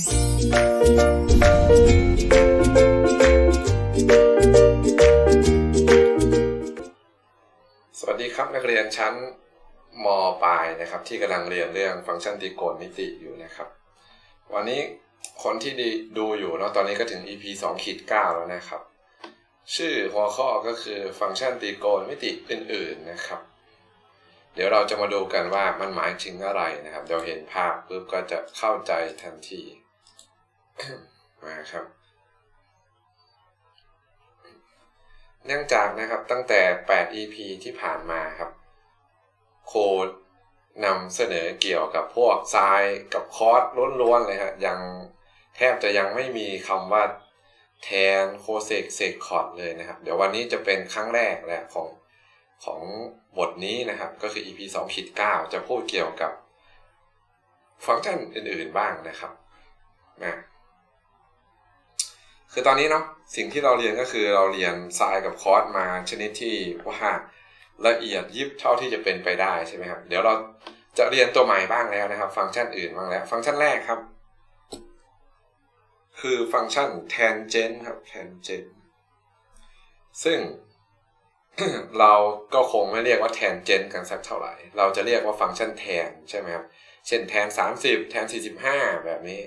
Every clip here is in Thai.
สวัสดีครับนักเรียนชั้นมปลายนะครับ ที่กำลังเรียนเรื่องฟังก์ชันตรีโกณมิติอยู่นะครับ วันนี้คนที่ดีดูอยู่เนาะตอนนี้ก็ถึง EP 2ขีด9แล้วนะครับ ชื่อหัวข้อก็คือฟังก์ชันตรีโกณมิติอื่นๆนะครับ เดี๋ยวเราจะมาดูกันว่ามันหมายถึงอะไรนะครับ เดี๋ยวเห็นภาพปุ๊บก็จะเข้าใจทันที มาครับ เนื่องจากนะครับตั้งแต่ 8 EP ที่ผ่านมาครับ โค้ดนำเสนอเกี่ยวกับพวกทรายกับคอร์สล้วนๆเลยฮะยังแทบจะยังไม่มีคำว่าแทนโคเซกเซกคอร์ดเลยนะครับ เดี๋ยววันนี้จะเป็นครั้งแรกแหละของของบทนี้นะครับ ก็คือ EP 2ขีด9จะพูดเกี่ยวกับฟังก์ชันอื่นๆบ้างนะครับนะ คือตอนนี้เนาะสิ่งที่เราเรียนก็คือเราเรียนไซน์กับคอร์สมาชนิดที่ว่าละเอียดยิบเท่าที่จะเป็นไปได้ใช่ไหมครับเดี๋ยวเราจะเรียนตัวใหม่บ้างแล้วนะครับ ฟังก์ชันอื่นบ้างแล้ว ฟังก์ชันแรกครับ คือฟังก์ชัน tangent ครับ tangent ซึ่งเราก็คงไม่เรียกว่า tangent กันสักเท่าไหร่ เราจะเรียกว่าฟังก์ชันแทนใช่ไหมครับ เช่นแทน 30 แทน 45 แบบนี้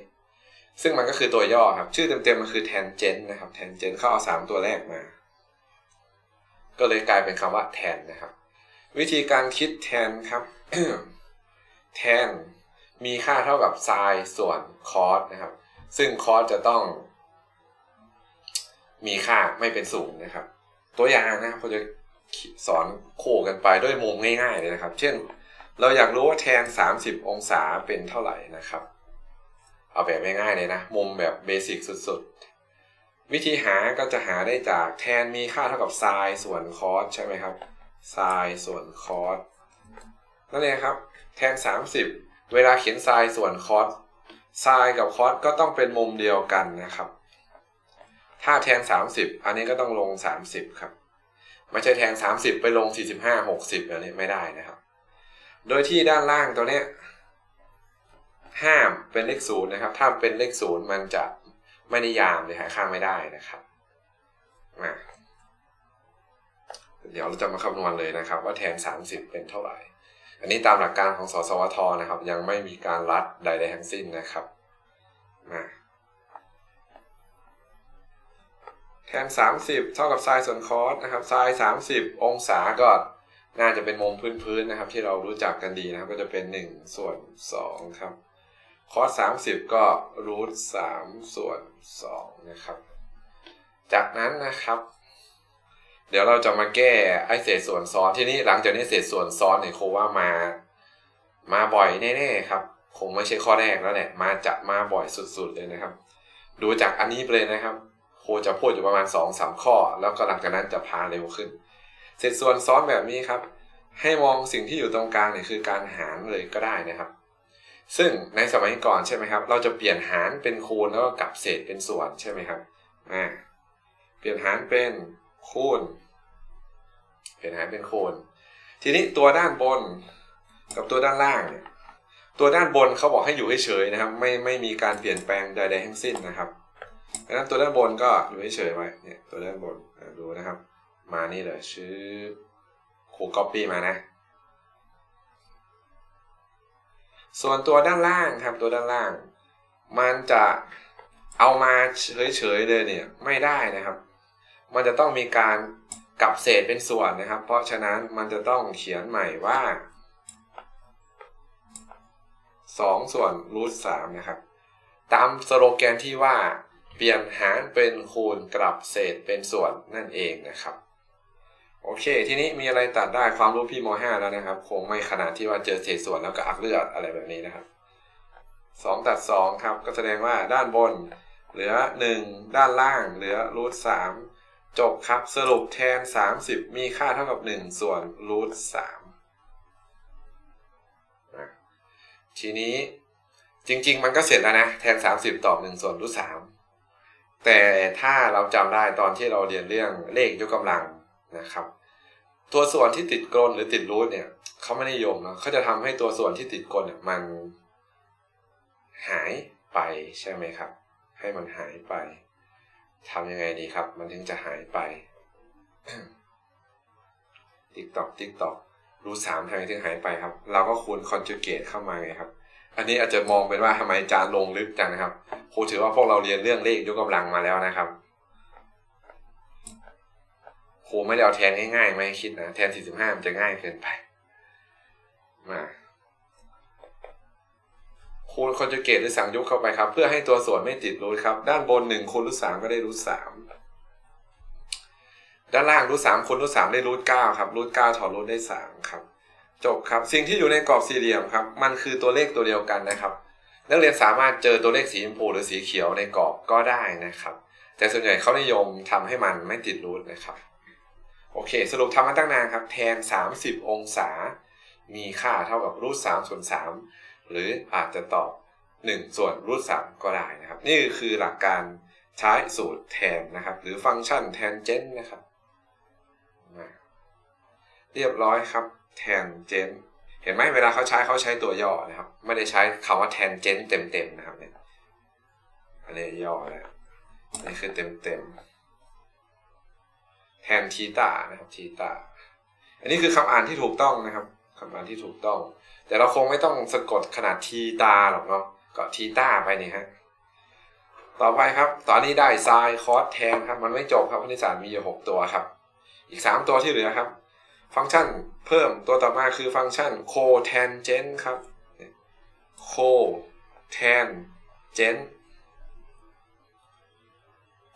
ซึ่งมันก็คือตัวย่อครับ ชื่อเต็มๆมันคือ tangent นะครับ tangent เขาเอา3ตัวแรกมา ก็เลยกลายเป็นคำว่าแทนนะครับ วิธีการคิดแทนครับแทนมีค่าเท่ากับ sin ส่วน cos นะครับ ซึ่ง cos จะต้อง มีค่าไม่เป็นศูนย์นะครับ ตัวอย่างนะครับผมจะสอนคู่กันไปด้วยมุมง่ายๆเลยนะครับ เช่น เราอยากรู้ว่าแทน 30 องศาเป็นเท่าไหร่นะครับ เอาแบบง่ายๆเลยนะ มุมแบบเบสิกสุดๆ วิธีหาก็จะหาได้จากแทนมีค่าเท่ากับ sin ส่วน cos ใช่ไหมครับ sin ส่วน cos นั่นเองครับ แทน 30 เวลาเขียน sin ส่วน cos sin กับ cos ก็ต้องเป็นมุมเดียวกันนะครับ ถ้าแทน 30 อันนี้ก็ต้องลง 30 ครับ ไม่ใช่แทน 30 ไปลง 45 60อันนี้ไม่ได้นะครับ โดยที่ด้านล่างตัวเนี้ย ห้ามเป็นเลขศูนย์นะครับ ถ้าเป็นเลขศูนย์มันจะไม่นิยามเลยหาค่าไม่ได้นะครับมาเดี๋ยวเราจะมาคำนวณเลยนะครับ ว่าแทน 30 เป็นเท่าไหร่ อันนี้ตามหลักการของสสวทนะครับ ยังไม่มีการรัดใด ๆ ทั้งสิ้นนะครับมาแทน 30 เท่ากับไซน์ส่วนคอสนะครับไซน์30 องศาก็น่าจะเป็นมุมพื้นๆนะครับ ที่เรารู้จักกันดีนะครับ ก็จะเป็น 1 ส่วน 2 ครับ คอส30ก็รูท3ส่วน2นะครับ จากนั้นนะครับ เดี๋ยวเราจะมาแก้ไอเศษส่วนซ้อนที่นี้หลังจากนี้เศษส่วนซ้อนเนี่ยคงว่ามา มาบ่อยแน่ๆครับ คงไม่ใช่ข้อแรกแล้วแหละมาจะมาบ่อยสุดๆเลยนะครับ ดูจากอันนี้ไปเลยนะครับโคจะพูดอยู่ประมาณ2อสข้อ แล้วก็หลังจากนั้นจะพาเร็วขึ้น เศษส่วนซ้อนแบบนี้ครับ ให้มองสิ่งที่อยู่ตรงกลางเนี่ยคือการหารเลยก็ได้นะครับ ซึ่งในสมัยก่อนใช่ไหมครับ เราจะเปลี่ยนหารเป็นคูณแล้วก็กลับเศษเป็นส่วนใช่ไหมครับอ่าเปลี่ยนหารเป็นคูณ เปลี่ยนหารเป็นคูณ ทีนี้ตัวด้านบนกับตัวด้านล่างเนี่ยตัวด้านบนเขาบอกให้อยู่เฉยๆนะครับ ไม่ไม่มีการเปลี่ยนแปลงใดๆทั้งสิ้นนะครับดังนั้นตัวด้านบนก็อยู่เฉยๆไว้เนี่ยตัวด้านบนดูนะครับ มานี่เลยชื่อครูก๊อปปี้มานะ ส่วนตัวด้านล่างครับตัวด้านล่าง มันจะเอามาเฉยๆเลยเนี่ยไม่ได้นะครับ มันจะต้องมีการกลับเศษเป็นส่วนนะครับ เพราะฉะนั้นมันจะต้องเขียนใหม่ว่า2ส่วนรูทสามนะครับ ตามสโลแกนที่ว่าเปลี่ยนหารเป็นคูณกลับเศษเป็นส่วนนั่นเองนะครับ โอเค ทีนี้มีอะไรตัดได้ความรู้พี่ม .5 แล้วนะครับ คงไม่ขนาดที่ว่าเจอเศษส่วนแล้วก็อักเลือดอะไรแบบนี้นะครับ2ตัด2ครับก็แสดงว่าด้านบน เหลือ1ด้านล่าง เหลือรูท3จบครับสรุปแทน30มีค่าเท่ากับ1ส่วนรูท3ทีนี้จริง ๆ มันก็เสร็จแล้วนะแทน30ตอบ1ส่วนรูท3แต่ถ้าเราจำได้ตอนที่เราเรียนเรื่องเลขยกกำลัง นะครับ ตัวส่วนที่ติดกลนหรือติดรูทเนี่ยเขาไม่นิยมนะเขาจะทำให้ตัวส่วนที่ติดกลเนี่ยมันหายไปใช่ไหมครับ ให้มันหายไปทำยังไงดีครับ มันถึงจะหายไป ติ๊กตอกติ๊กตอกรูสามทำไมถึงหายไปครับ เราก็คูณคอนจูเกตเข้ามาไงครับ อันนี้อาจจะมองเป็นว่าทำไมจารย์ลงลึกจังนะครับครูถือว่าพวกเราเรียนเรื่องเลขยกกำลังมาแล้วนะครับ รูไม่ได้เอาแทนง่ายๆไม่ให้คิดนะแทน45มันจะง่ายเกินไป มาคูณคอนจูเกตหรือสั่งยกเข้าไปครับ เพื่อให้ตัวส่วนไม่ติดรูทครับ ด้านบน1คูณรูทสามก็ได้รูทสามด้านล่างรูทสามคูณรูทสามได้รูทเก้าครับรูทเก้าถอดรูทได้สามครับ จบครับสิ่งที่อยู่ในกรอบสี่เหลี่ยมครับ มันคือตัวเลขตัวเดียวกันนะครับ นักเรียนสามารถเจอตัวเลขสีชมพูหรือสีเขียวในกรอบก็ได้นะครับ แต่ส่วนใหญ่เขานิยมทำให้มันไม่ติดรูทนะครับ โอเค สรุปทำมาตั้งนานครับ แทน 30 องศา มีค่าเท่ากับรูท3ส่วน3หรืออาจจะตอบ 1 ส่วนรูท3ก็ได้นะครับ นี่คือหลักการใช้สูตรแทนนะครับ หรือฟังก์ชันแทนเจนนะครับเรียบร้อยครับแทนเจนเห็นไหมเวลาเขาใช้เขาใช้ตัวย่อนะครับ ไม่ได้ใช้คำว่าแทนเจนเต็มๆนะครับเนี่ยอันนี้ย่อแล้วนี่คือเต็มๆ แทนทีตานะครับทีตาอันนี้คือคำอ่านที่ถูกต้องนะครับคำอ่านที่ถูกต้อง แต่เราคงไม่ต้องสะกดขนาดทีตาหรอกเนาะก็ทีตาไปนี่ฮะต่อไปครับ ตอนนี้ได้ไซน์คอสแทนครับ มันไม่จบครับคณิตศาสตร์มีอยู่หกตัวครับ อีกสามตัวที่เหลือครับ ฟังก์ชันเพิ่มตัวต่อมาคือฟังก์ชัน cotangent ครับ cotangent cotangent น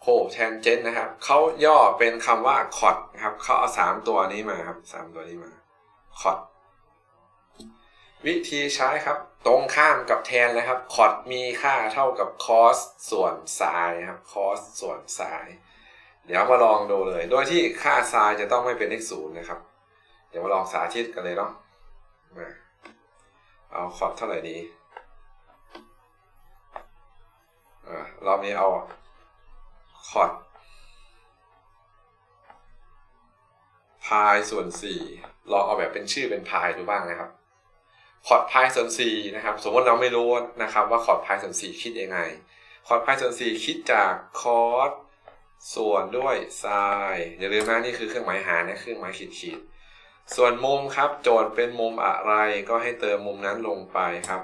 โคแทนเจนนะครับเขาย่อเป็นคำว่า cot นะครับเขาเอาสามตัวนี้มาครับสามตัวนี้มา cot วิธีใช้ครับ ตรงข้ามกับแทนเลยครับ cot มีค่าเท่ากับ cos ส่วน sin ครับ cos ส่วน sin เดี๋ยวมาลองดูเลย โดยที่ค่า sin จะต้องไม่เป็นเลขศูนย์นะครับ เดี๋ยวมาลองสาธิตกันเลยเนาะมาเอาคอดเท่าไหร่ดีอ่ารอบนี้เอา คอร์ดพายส่วนสี่ลองเอาแบบเป็นชื่อเป็นพายดูบ้างนะครับคอร์ดพายส่วนสี่นะครับ สมมติเราไม่รู้นะครับว่าคอร์ดพายส่วนสี่คิดยังไงคอร์ดพายส่วนสี่คิดจากคอร์สส่วนด้วยไซน์อย่าลืมนะนี่คือเครื่องหมายหารนะเครื่องหมายขีดขีดส่วนมุมครับโจทย์เป็นมุมอะไรก็ให้เติมมุมนั้นลงไปครับ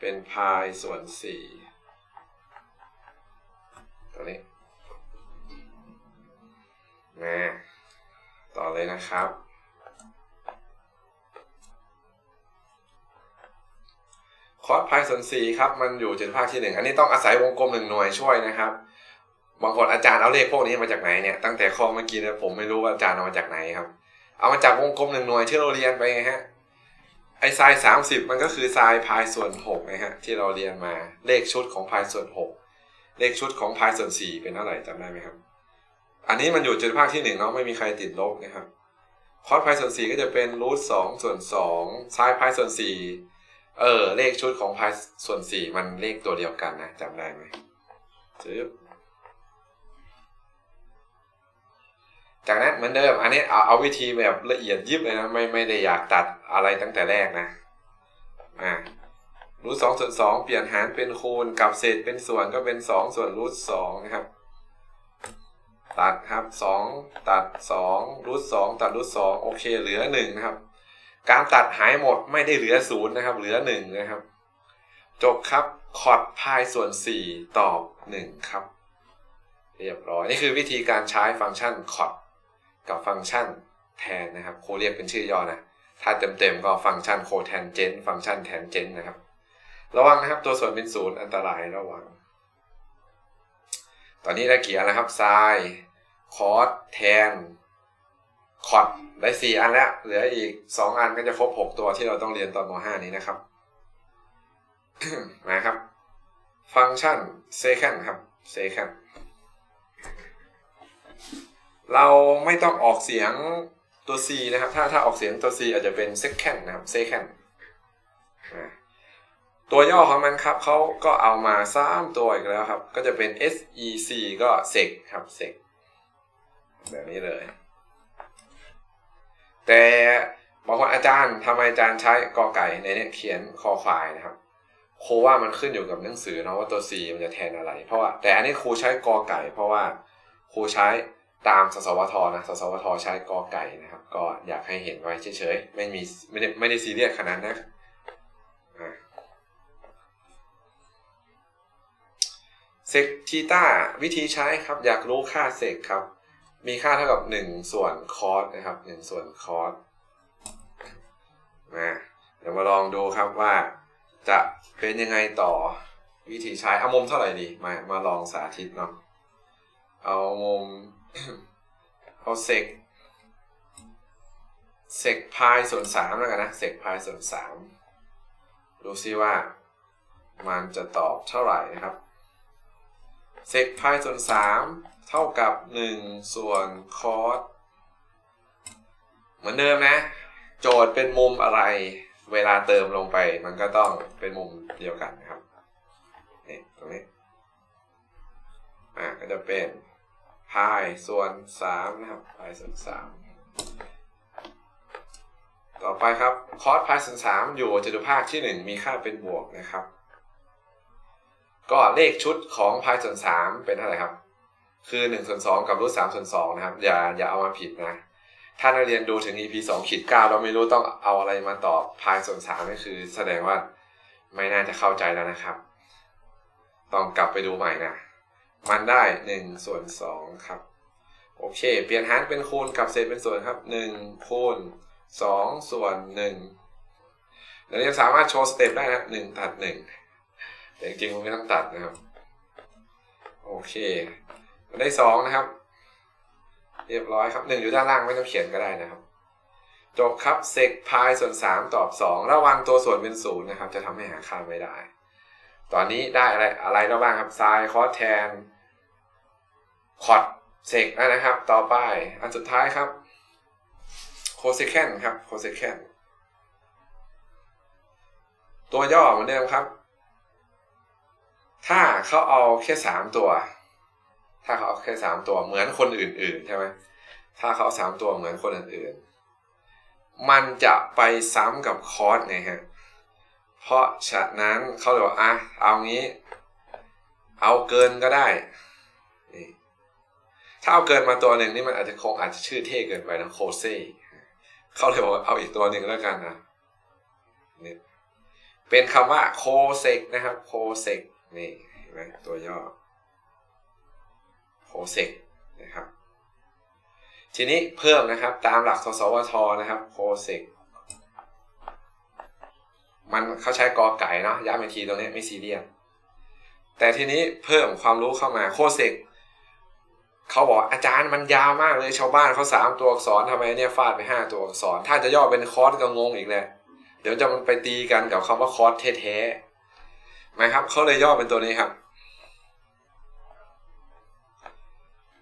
เป็นพายส่วนสี่ มาต่อเลยนะครับ คอสพายส่วนสี่ครับ มันอยู่จุดภาคที่หนึ่งอันนี้ต้องอาศัยวงกลมหนึ่งหน่วยช่วยนะครับ บางคนอาจารย์เอาเลขพวกนี้มาจากไหนเนี่ย ตั้งแต่ข้อเมื่อกี้เนี่ยผมไม่รู้ว่าอาจารย์เอามาจากไหนครับ เอามาจากวงกลมหนึ่งหน่วยที่เราเรียนไปไงฮะ ไอ้ไซน์สามสิบมันก็คือไซน์พายส่วนหกนะฮะที่เราเรียนมา เลขชุดของพายส่วนหกเลขชุดของพายส่วนสี่เป็นเท่าไหร่จำได้ไหมครับ อันนี้มันอยู่จุดภาคที่หนึ่งเนาะไม่มีใครติดลบนะครับคอสพายส่วนสี่ก็จะเป็นรูทสองส่วนสองไซน์พายส่วนสี่เออเลขชุดของพายส่วนสี่มันเลขตัวเดียวกันนะจำได้ไหมจึ๊บจากนั้นเหมือนเดิม อันนี้เอาเอาวิธีแบบละเอียดยิบเลยนะไม่ไม่ได้อยากตัดอะไรตั้งแต่แรกนะอ่ารูทสองส่วนสองเปลี่ยนหารเป็นคูณกับเศษเป็นส่วนก็เป็นสองส่วนรูทสองนะครับ ตัดครับสองตัดสองรูทสองตัดรูทสองโอเค เหลือหนึ่งนะครับ การตัดหายหมดไม่ได้เหลือศูนย์นะครับ เหลือหนึ่งนะครับ จบครับคอร์ดพายส่วนสี่ตอบหนึ่งครับ เรียบร้อย นี่คือวิธีการใช้ฟังก์ชันคอร์ดกับฟังก์ชันแทนนะครับโคเรียกเป็นชื่อย่อนะ ถ้าเต็มๆ ก็ฟังก์ชันโคแทนเจนฟังก์ชันแทนเจนนะครับ ระวังนะครับตัวส่วนเป็นศูนย์อันตรายระวัง ตอนนี้ได้กี่อันแล้วครับไซคอสแทนคอดได้สี่อันแล้ว เหลืออีกสองอันก็จะครบหกตัวที่เราต้องเรียนตอนม .5 นี้นะครับ มาครับ ฟังก์ชัน second ครับ second เราไม่ต้องออกเสียงตัว c นะครับ ถ้าถ้าออกเสียงตัว c อาจจะเป็น second นะครับ second ตัวย่อของมันครับเขาก็เอามาสามตัวอีกแล้วครับ ก็จะเป็น sec ก็ sec ครับ sec แบบนี้เลย แต่บางคนอาจารย์ทำไมอาจารย์ใช้กอไก่ในนี้เขียนคอควายนะครับครูว่ามันขึ้นอยู่กับหนังสือเนาะว่าตัว C มันจะแทนอะไร เพราะว่าแต่อันนี้ครูใช้กอไก่ เพราะว่าครูใช้ตามสสวทนะสสวทใช้กอไก่นะครับ ก็อยากให้เห็นไว้เฉยๆไม่มีไม่ได้ไม่ได้ซีเรียสขนาดนั้นนะ เซกทีต้าวิธีใช้ครับ อยากรู้ค่าเซกครับ มีค่าเท่ากับ 1 ส่วนคอสนะครับ 1 ส่วนคอสมาเดี๋ยวมาลองดูครับว่าจะเป็นยังไงต่อวิธีใช้เอามุมเท่าไหร่ดีมามาลองสาธิตเนาะเอามุมเอาเซกเซกพายส่วนสามแล้วกันนะเซกพายส่วนสามดูซิว่า มันจะตอบเท่าไหร่นะครับ เซกพายส่วนสามเท่ากับหนึ่งส่วนคอสเหมือนเดิมนะ โจทย์เป็นมุมอะไร เวลาเติมลงไปมันก็ต้องเป็นมุมเดียวกันนะครับนี่ตรงนี้อ่าก็จะเป็นพายส่วนสามนะครับพายส่วนสามต่อไปครับคอสพายส่วนสามอยู่จตุภาคที่หนึ่งมีค่าเป็นบวกนะครับ ก็เลขชุดของพายส่วนสามเป็นเท่าไหร่ครับ คือ1ส่วน2กับรูท3ส่วน2นะครับ อย่าอย่าเอามาผิดนะ ถ้านักเรียนดูถึง EP 2ขีด9เราไม่รู้ต้องเอาอะไรมาตอบพายส่วน3นี่คือ แสดงว่าไม่น่าจะเข้าใจแล้วนะครับ ต้องกลับไปดูใหม่นะ มันได้1ส่วน2ครับ โอเค เปลี่ยนหารเป็นคูณกับเศษเป็นส่วนครับ1คูณ2ส่วน1นักเรียนสามารถโชว์สเต็ปได้นะ1ตัด1 แต่จริงๆมันไม่ต้องตัดนะครับ โอเคได้สองนะครับ เรียบร้อยครับหนึ่งอยู่ด้านล่างไม่ต้องเขียนก็ได้นะครับ จบครับเซกพายส่วนสามตอบสองระวังตัวส่วนเป็นศูนย์นะครับ จะทำให้หาค่าไม่ได้ ตอนนี้ได้อะไรอะไรแล้วบ้างครับไซน์คอสแทนคอดเซกนะครับ ต่อไปอันสุดท้ายครับโคเซแคนครับโคเซแคนตัวย่อเหมือนเดิมครับ ถ้าเขาเอาแค่สามตัว ถ้าเขาเอาแค่สามตัวเหมือนคนอื่นๆใช่ไหมถ้าเขาเอาสามตัวเหมือนคนอื่นๆ มันจะไปซ้ำกับคอร์สไงฮะ เพราะฉะนั้นเขาเลยว่าอะเอางี้ เอาเกินก็ได้นี่ถ้าเอาเกินมาตัวหนึ่งนี่มันอาจจะคงอาจจะชื่อเท่เกินไปนะโคเซ่เขาเลยบอกเอาอีกตัวหนึ่งแล้วกันนะนี่เป็นคำว่าโคเซกนะครับโคเซก นี่เห็นไหมตัวย่อโคเซกนะครับ ทีนี้เพิ่มนะครับตามหลักสสวทนะครับโคเซกมันเขาใช้กอไก่เนาะย้ำอีกทีตรงนี้ไม่ซีเรียสแต่ทีนี้เพิ่มความรู้เข้ามาโคเซกเขาบอกอาจารย์มันยาวมากเลยชาวบ้านเขาสามตัวอักษรทำไมเนี่ยฟาดไปห้าตัวอักษร ถ้าจะย่อเป็นคอร์สก็งงอีกแหละเดี๋ยวจะมันไปตีกันกับคำว่าคอร์สแท้ๆ ไหมครับเขาเลยย่อเป็นตัวนี้ครับ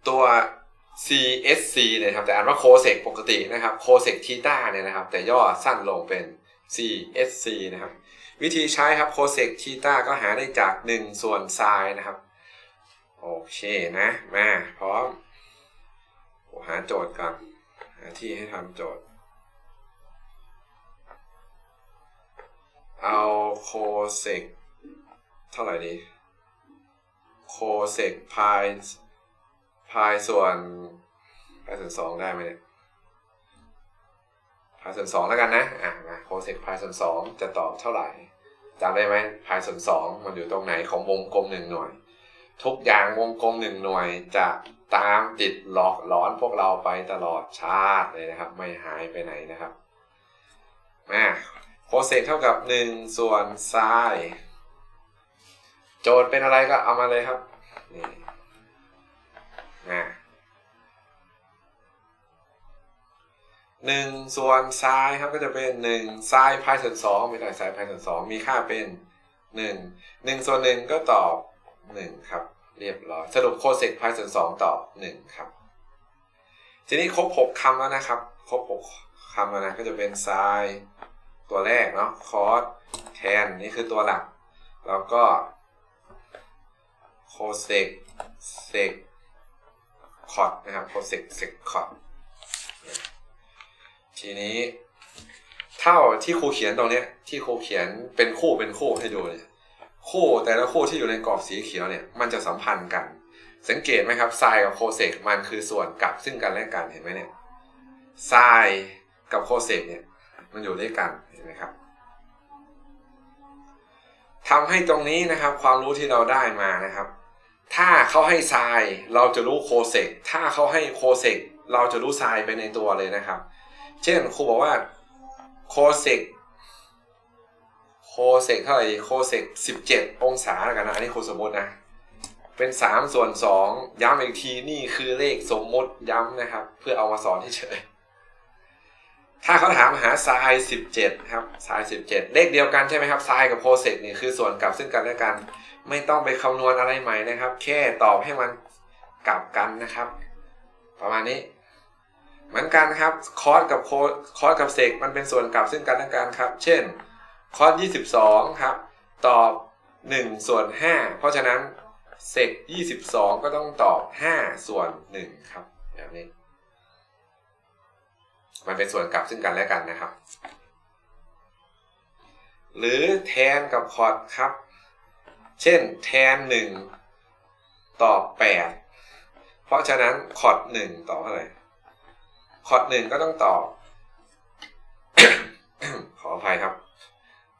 ตัว CSC เนี่ยครับแต่อ่านว่าโคเซกปกตินะครับโคเซกทีต้าเนี่ยนะครับ แต่ย่อสั้นลงเป็น CSC นะครับ วิธีใช้ครับโคเซกทีต้าก็หาได้จาก 1 ส่วนไซน์นะครับ โอเคนะ มาพร้อมหาโจทย์ก่อนหาที่ให้ทำโจทย์ เอาโคเซก เท่าไหร่ดีโคเซกพายพายส่วนพายส่วนสองได้ไหมเนี่ยพายส่วนสองแล้วกันนะอะมาโคเซกพายส่วนสองจะตอบเท่าไหร่จำได้ไหมพายส่วนสองมันอยู่ตรงไหนของวงกลมหนึ่งหน่วย ทุกอย่างวงกลมหนึ่งหน่วยจะตามติดหลอกหลอนพวกเราไปตลอดชาติเลยนะครับ ไม่หายไปไหนนะครับมาโคเซกเท่ากับหนึ่งส่วนไซน์ โจทย์เป็นอะไรก็เอามาเลยครับนี่นะหนึ่งส่วนไซน์ครับก็จะเป็นหนึ่งไซน์พายส่วนสองไม่ได้ไซน์พายส่วนสองมีค่าเป็นหนึ่งหนึ่งส่วนหนึ่งก็ตอบหนึ่งครับ เรียบร้อยสรุปโคเซกพายส่วนสองตอบหนึ่งครับ ทีนี้ครบหกคำแล้วนะครับ ครบหกคำแล้วนะก็จะเป็นไซน์ตัวแรกเนาะคอสแทนนี่คือตัวหลัก แล้วก็ เซกเซกคอร์ดนะครับโคเซกเซกคอร์ดทีนี้เท่าที่ครูเขียนตรงเนี้ย ที่ครูเขียนเป็นคู่เป็นคู่ให้ดูเนี่ยคู่แต่ละคู่ที่อยู่ในกรอบสีเขียวเนี่ยมันจะสัมพันธ์กัน สังเกตไหมครับไซน์กับโคเซกมันคือส่วนกลับซึ่งกันและกันเห็นไหมเนี่ยไซน์กับโคเซกเนี่ยมันอยู่ด้วยกันเห็นไหมครับทำให้ตรงนี้นะครับ ความรู้ที่เราได้มานะครับ ถ้าเขาให้ไซน์เราจะรู้โคเซกถ้าเขาให้โคเซกเราจะรู้ไซน์ไปในตัวเลยนะครับ เช่นครูบอกว่าโคเซกโคเซกเท่าไหร่โคเซก17องศาแล้วกันนะ อันนี้ครูสมมตินะ เป็น3ส่วน2ย้ำอีกทีนี่คือเลขสมมติย้ำนะครับ เพื่อเอามาสอนเฉย ถ้าเขาถามหาไซน์17ครับไซน์17เลขเดียวกันใช่ไหมครับไซน์กับโคเซกนี่คือส่วนกลับซึ่งกันและกัน ไม่ต้องไปคำนวณอะไรใหม่นะครับ แค่ตอบให้มันกลับกันนะครับ ประมาณนี้ เหมือนกันครับคอสกับโคคอสกับเซกมันเป็นส่วนกลับซึ่งกันและกันครับ เช่นคอส22ครับ ตอบ1ส่วน5เพราะฉะนั้นเซก22ก็ต้องตอบ5ส่วน1ครับแบบนี้ มันเป็นส่วนกลับซึ่งกันและกันนะครับ หรือแทนกับคอร์ดครับ เช่นแทน1ตอบ8เพราะฉะนั้นคอร์ด1ตอเท่าไหร่คอร์ดหนึ่งก็ต้องตอบขออภัยครับ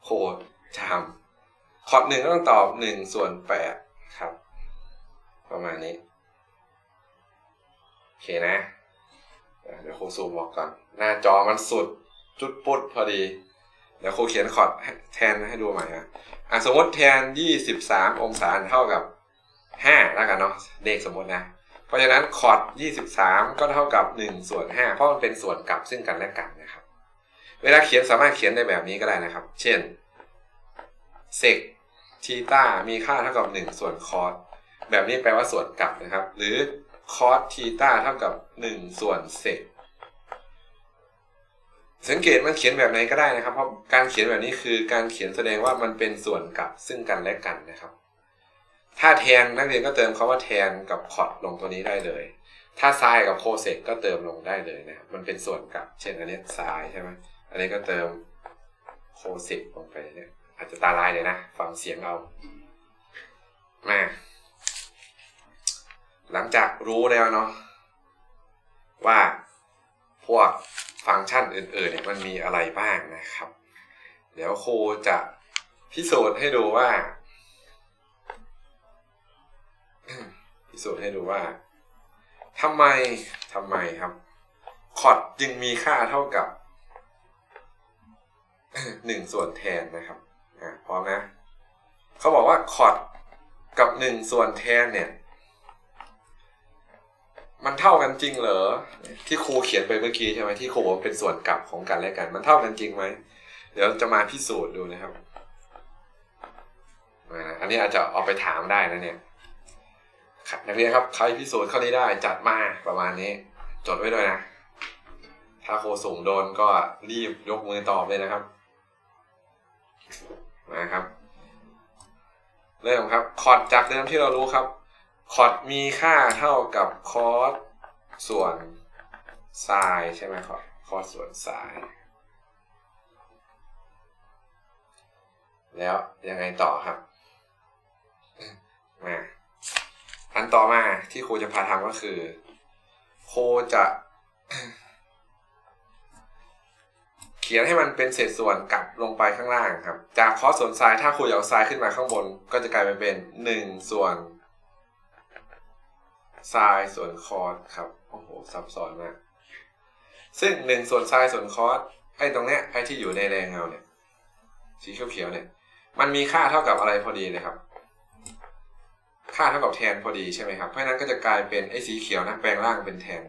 โคดชามคอร์ดหนึ่งก็ต้องตอบหนึ่งส่วนแปดครับ ประมาณนี้ โอเคนะ เดี๋ยวครูซูมบอกก่อน หน้าจอมันสุดจุดปุดพอดี เดี๋ยวครูเขียนคอร์ดแทนให้ดูใหม่นะอะสมมติแทน23องศาเท่ากับ5แล้วกันเนาะเลขสมมตินะ เพราะฉะนั้นคอร์ด23ก็เท่ากับ1ส่วน5เพราะมันเป็นส่วนกลับซึ่งกันและกันนะครับ เวลาเขียนสามารถเขียนได้แบบนี้ก็ได้นะครับ เช่นเซกทีตามีค่าเท่ากับ1ส่วนคอร์ดแบบนี้แปลว่าส่วนกลับนะครับ หรือ คอร์ดทีตาเท่ากับ1ส่วนเซกสังเกตมันเขียนแบบไหนก็ได้นะครับ เพราะการเขียนแบบนี้คือการเขียนแสดงว่ามันเป็นส่วนกับซึ่งกันและกันนะครับ ถ้าแทนนักเรียนก็เติมคาว่าแทนกับคอดลงตัวนี้ได้เลย ถ้าไซน์กับโคเซกก็เติมลงได้เลยนะครับ มันเป็นส่วนกับ เช่นอันนี้ไซน์ใช่ไหมอันนี้ก็เติมโคเซกลงไปเนี่ยอาจจะตาลายเลยนะ ฟังเสียงเอา มา หลังจากรู้แล้วเนาะว่าพวกฟังก์ชันอื่นๆเนี่ยมันมีอะไรบ้างนะครับ เดี๋ยวครูจะพิสูจน์ให้ดูว่า พิสูจน์ให้ดูว่าทำไมทำไมครับคอร์ดจึงมีค่าเท่ากับหนึ่งส่วนแทนนะครับอ่าพร้อมนะ เขาบอกว่าคอร์ดกับหนึ่งส่วนแทนเนี่ย มันเท่ากันจริงเหรอ ที่ครูเขียนไปเมื่อกี้ใช่ไหมที่ครูบอกเป็นส่วนกลับของกันและกัน มันเท่ากันจริงไหมเดี๋ยวจะมาพิสูจน์ดูนะครับอ่าอันนี้อาจจะเอาไปถามได้นะเนี่ยนักเรียนครับใครพิสูจน์ข้อนี้ได้จัดมาประมาณนี้ จดไว้ด้วยนะ ถ้าโคสุ่มโดนก็รีบยกมือตอบเลยนะครับนะครับ เริ่มครับคอร์ดจากเดิมที่เรารู้ครับ คอร์ดมีค่าเท่ากับคอสส่วนไซน์ใช่ไหมครับคอสส่วนไซน์แล้วยังไงต่อครับมาอันต่อมาที่ครูจะพาทำก็คือครูจะ เขียนให้มันเป็นเศษส่วนกลับลงไปข้างล่างครับ จากคอสส่วนไซน์ถ้าครูอยากไซน์ขึ้นมาข้างบน ก็จะกลายไปเป็นหนึ่งส่วน ไซน์ส่วนคอสครับ โอ้โห ซับซ้อนมาก ซึ่งหนึ่งส่วนไซน์ส่วนคอสไอ้ตรงเนี้ยไอ้ที่อยู่ในแรงเงาเนี่ยสีเขียวๆเนี่ย มันมีค่าเท่ากับอะไรพอดีเลยครับ ค่าเท่ากับแทนพอดีใช่ไหมครับ เพราะนั้นก็จะกลายเป็นไอ้สีเขียวนะแปลงร่างเป็นแทน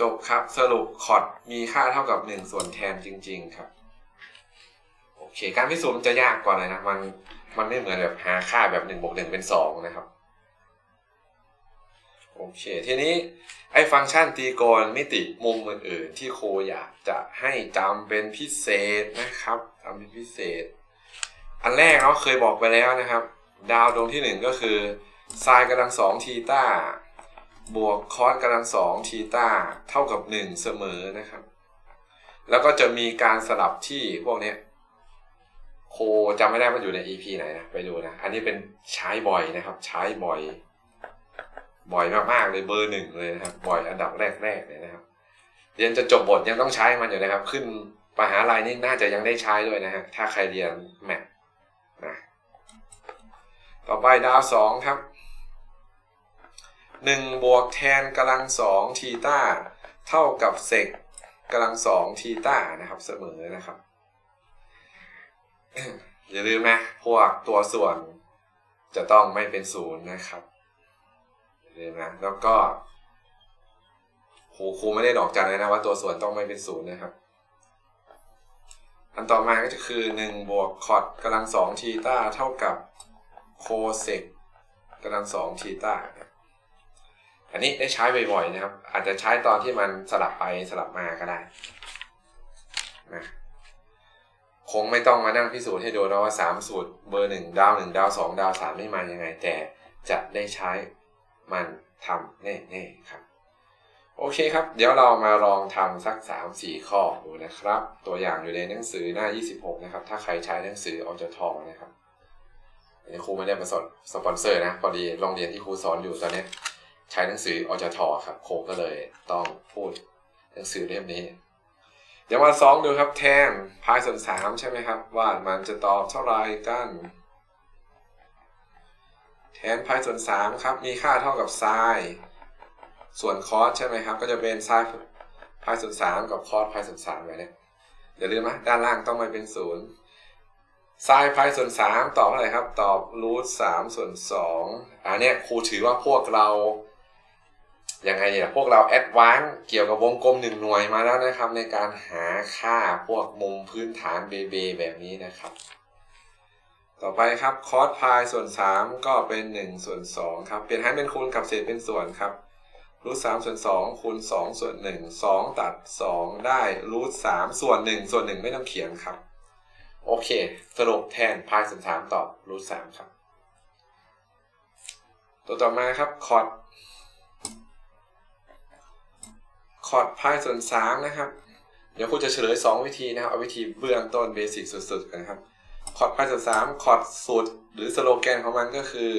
จบครับสรุปคอร์ดมีค่าเท่ากับ1ส่วนแทนจริง ๆ ครับโอเค การพิสูจน์มันจะยากกว่าเลยนะมันมันไม่เหมือนแบบหาค่าแบบ1บวก1เป็น2นะครับ โอเค ทีนี้ไอ้ฟังก์ชันตีโกณมิติมุมอื่นๆ ที่โคอยากจะให้จำเป็นพิเศษนะครับจำเป็นพิเศษ อันแรกเนาะเคยบอกไปแล้วนะครับ ดาวดวงที่ 1 ก็คือไซน์กำลังสองทีตาบวกคอสกำลังสองทีตาเท่ากับ 1 เสมอนะครับ แล้วก็จะมีการสลับที่พวกนี้โคจำไม่ได้มันอยู่ใน EP ไหนนะไปดูนะ อันนี้เป็นใช้บ่อยนะครับ ใช้บ่อย บ่อยมากๆเลยเบอร์หนึ่งเลยนะครับ บ่อยอันดับแรกๆเลยนะครับเรียนจะจบบทยังต้องใช้มันอยู่นะครับ ขึ้นมหาลัยนี่น่าจะยังได้ใช้ด้วยนะฮะถ้าใครเรียนแมทนะต่อไปดาวสองครับหนึ่งบวกแทนกำลังสองทีต้าเท่ากับเซกกำลังสองทีต้านะครับเสมอนะครับ อย่าลืมนะ พวกตัวส่วนจะต้องไม่เป็นศูนย์นะครับ อย่าลืมนะแล้วก็ครูครูไม่ได้ดอกจันเลยนะว่าตัวส่วนต้องไม่เป็นศูนย์นะครับ อันต่อมาก็จะคือ1บวกคอดกำลังสองทีต้าเท่ากับโคเซกกำลังสองทีต้าอันนี้ได้ใช้บ่อยๆนะครับ อาจจะใช้ตอนที่มันสลับไปสลับมาก็ได้นะคงไม่ต้องมานั่งพิสูจน์ให้ดูนะว่า 3 สูตรเบอร์ 1 ดาว 1 ดาว 2 ดาว 3 ไม่มายังไง แต่จะได้ใช้ มันทำแน่ๆครับ โอเคครับ เดี๋ยวเรามาลองทำสัก 3-4 ข้อดูนะครับ ตัวอย่างอยู่ในหนังสือหน้า 26 นะครับ ถ้าใครใช้หนังสืออจทนะครับอันนี้ครูไม่ได้มาสอนสปอนเซอร์นะ พอดีโรงเรียนที่ครูสอนอยู่ตอนนี้ใช้หนังสืออจทครับครูก็เลยต้องพูดหนังสือเล่มนี้ เดี๋ยวมาซ้อมดูครับแทนพายส่วน3ใช่ไหมครับ ว่ามันจะตอบเท่าไรกัน แทนพายส่วน3ครับ มีค่าเท่ากับไซน์ส่วนคอสใช่ไหมครับ ก็จะเป็นไซน์พายส่วน3กับคอสพายส่วน3ไปเนี่ยอย่าลืมนะด้านล่างต้องไม่เป็นศูนย์ไซน์พายส่วน3ตอบเท่าไหร่ครับ ตอบรูท3ส่วน2อันนี้ครูถือว่าพวกเรายังไงเนี่ยพวกเราแอดวานซ์เกี่ยวกับวงกลมหนึ่งหน่วยมาแล้วนะครับ ในการหาค่าพวกมุมพื้นฐานเบเบแบบนี้นะครับ ต่อไปครับคอสพายส่วน 3 ก็เป็น 1 ส่วน2ครับเปลี่ยนให้เป็นคูณกับเศษเป็นส่วนครับรูท3ส่วน2คูณ2ส่วน1 2ตัด2ได้รูท3ส่วน1ส่วน1ไม่ต้องเขียนครับ โอเค สรุปแทนพายส่วน3ตอบรูท3ครับ ตัวต่อมาครับคอสคอร์ดพายส่วน3นะครับ เดี๋ยวครูจะเฉลย2วิธีนะครับ เอาวิธีเบื้องต้นเบสิกสุดๆกันครับ คอร์ดพายส่วน3คอร์ดสูตร หรือสโลแกนของมันก็คือ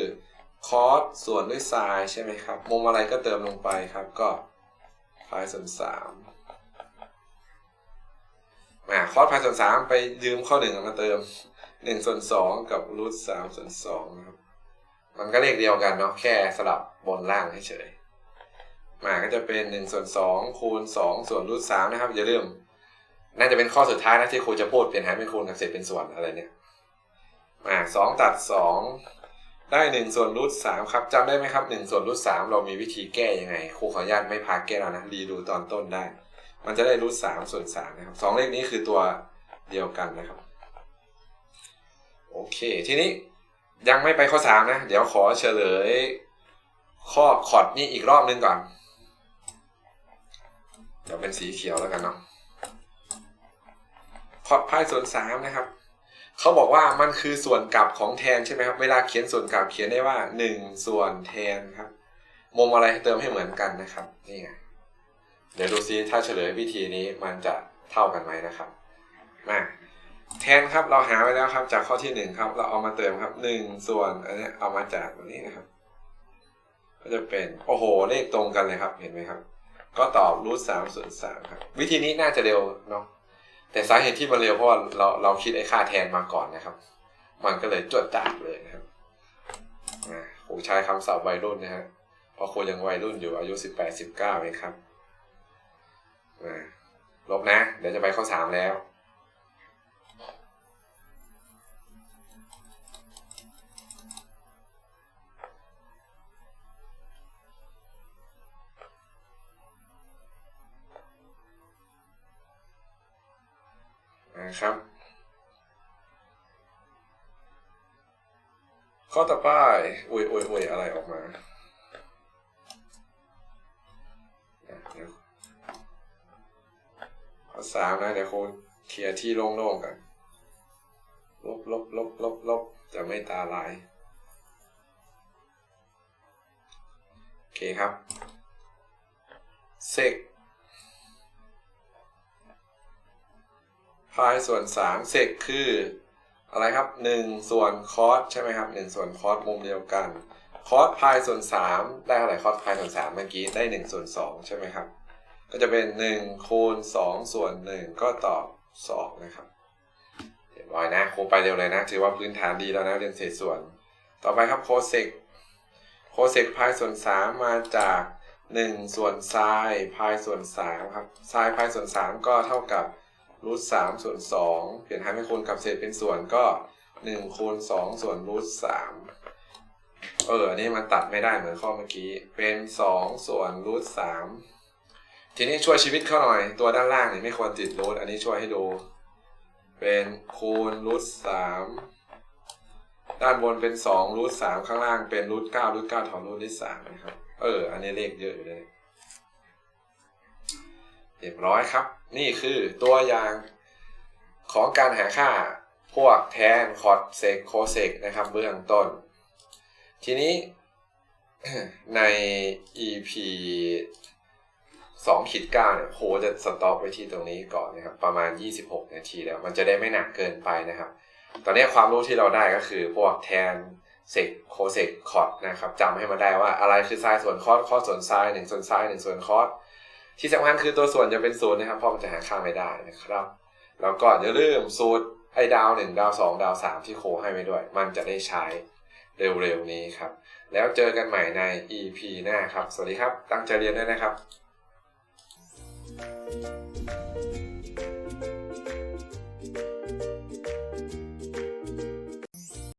คอร์สส่วนด้วยไซน์ใช่ไหมครับมุมอะไรก็เติมลงไปครับก็พายส่วน3มาคอร์สพายส่วน3ไปยืมข้อ1มาเติม1ส่วน2กับรูท3ส่วน2นะครับมันก็เลขเดียวกันเนาะแค่สลับบนล่างเฉยมาก็จะเป็น1ส่วน2คูณ2ส่วนรูท3นะครับอย่าลืม น่าจะเป็นข้อสุดท้ายนะที่ครูจะพูดเปลี่ยนหารเป็นคูณกับเศษเป็นส่วนอะไรเนี่ย มา2ตัด2ได้1ส่วนรูท3ครับจำได้ไหมครับ1ส่วนรูท3เรามีวิธีแก้ยังไงครูขออนุญาตไม่พาแก้แล้วนะรีดูตอนต้นได้ มันจะได้รูท3ส่วน3นะครับสองเลขนี้คือตัวเดียวกันนะครับ โอเค ทีนี้ยังไม่ไปข้อ3นะ เดี๋ยวขอเฉลย ข้อคอร์ดนี้อีกรอบนึงก่อน เดี๋ยวเป็นสีเขียวแล้วกันเนาะคอร์ดพายส่วนสามนะครับ เขาบอกว่ามันคือส่วนกลับของแทนใช่ไหมครับเวลาเขียนส่วนกลับเขียนได้ว่าหนึ่งส่วนแทนครับมุมอะไรเติมให้เหมือนกันนะครับนี่ไงเดี๋ยวดูซิถ้าเฉลยวิธีนี้มันจะเท่ากันไหมนะครับมาแทนครับเราหาไว้แล้วครับ จากข้อที่หนึ่งครับ เราเอามาเติมครับหนึ่งส่วนอันนี้เอามาจากตรงนี้นะครับ ก็จะเป็นโอ้โหเลขตรงกันเลยครับ เห็นไหมครับ ก็ตอบรูทสามส่วนสามครับ วิธีนี้น่าจะเร็วเนาะ แต่สาเหตุที่มันเร็วเพราะว่าเราเราคิดไอ้ค่าแทนมาก่อนนะครับ มันก็เลยจดจายเลยนะครับครูใช้คำศัพท์วัยรุ่นนะฮะเพราะคนยังวัยรุ่นอยู่อายุสิบแปดสิบเก้าเองครับลบนะ เดี๋ยวจะไปข้อสามแล้ว นะครับ ข้อต่อไปอุ้ยอุ้ยอุ้ยอะไรออกมาข้อสามนะเดี๋ยวครูเคลียร์ที่โล่งๆกันลบลบลบลบลบจะไม่ตาลายโอเคครับเซก พายส่วน3เซกคือ อะไรครับหนึ่งส่วนคอสใช่ไหมครับหนึ่งส่วนคอสมุมเดียวกันคอสพายส่วนสามได้เท่าไหร่คอสพายส่วนสามเมื่อกี้ได้หนึ่งส่วนสองใช่ไหมครับ ก็จะเป็นหนึ่งคูณสองส่วนหนึ่งก็ตอบสองนะครับเรียบร้อยนะครูไปเร็วเลยนะ ถือว่าพื้นฐานดีแล้วนะเรียนเศษส่วน ต่อไปครับโคเซกโคเซกพายส่วนสามมาจากหนึ่งส่วนไซพายส่วนสามครับไซพายส่วนสามก็เท่ากับ รูทสามส่วนสองเปลี่ยนหารเป็นคูณกับเศษเป็นส่วนก็หนึ่งคูณสองส่วนรูทสามเอออันนี้มันตัดไม่ได้เหมือนข้อเมื่อกี้ เป็นสองส่วนรูทสามทีนี้ช่วยชีวิตเขาหน่อย ตัวด้านล่างนี่ไม่ควรติดรูทอันนี้ช่วยให้ดู เป็นคูณรูทสามด้านบนเป็นสองรูทสามข้างล่างเป็นรูทเก้ารูทเก้าถอนรูทที่สามนะครับ เออ อันนี้เลขเยอะอยู่เลย เรียบร้อยครับ นี่คือตัวอย่างของการหาค่าพวกแทนคอร์ดเซกโคเซกนะครับเบื้องต้น ทีนี้ใน EP 2ขีด9เนี่ยโหจะสต็อปไว้ที่ตรงนี้ก่อนนะครับ ประมาณ 26 นาทีแล้ว มันจะได้ไม่หนักเกินไปนะครับ ตอนนี้ความรู้ที่เราได้ก็คือพวกแทนเซกโคเซกคอร์ดนะครับจำให้มาได้ว่าอะไรคือไซส่วนคอร์ดคอร์ดส่วนไซน์หนึ่งส่วนไซน์หนึ่งส่วนคอร์ด ที่สำคัญคือตัวส่วนจะเป็นศูนย์นะครับเพราะมันจะหาค่าไม่ได้นะครับ แล้วก็อย่าลืมสูตรไอ้ดาวหนึ่งดาวสองดาวสามที่โคให้ไว้ด้วย มันจะได้ใช้เร็วๆนี้ครับ แล้วเจอกันใหม่ใน EP หน้าครับ สวัสดีครับ ตั้งใจเรียนด้วยนะครับ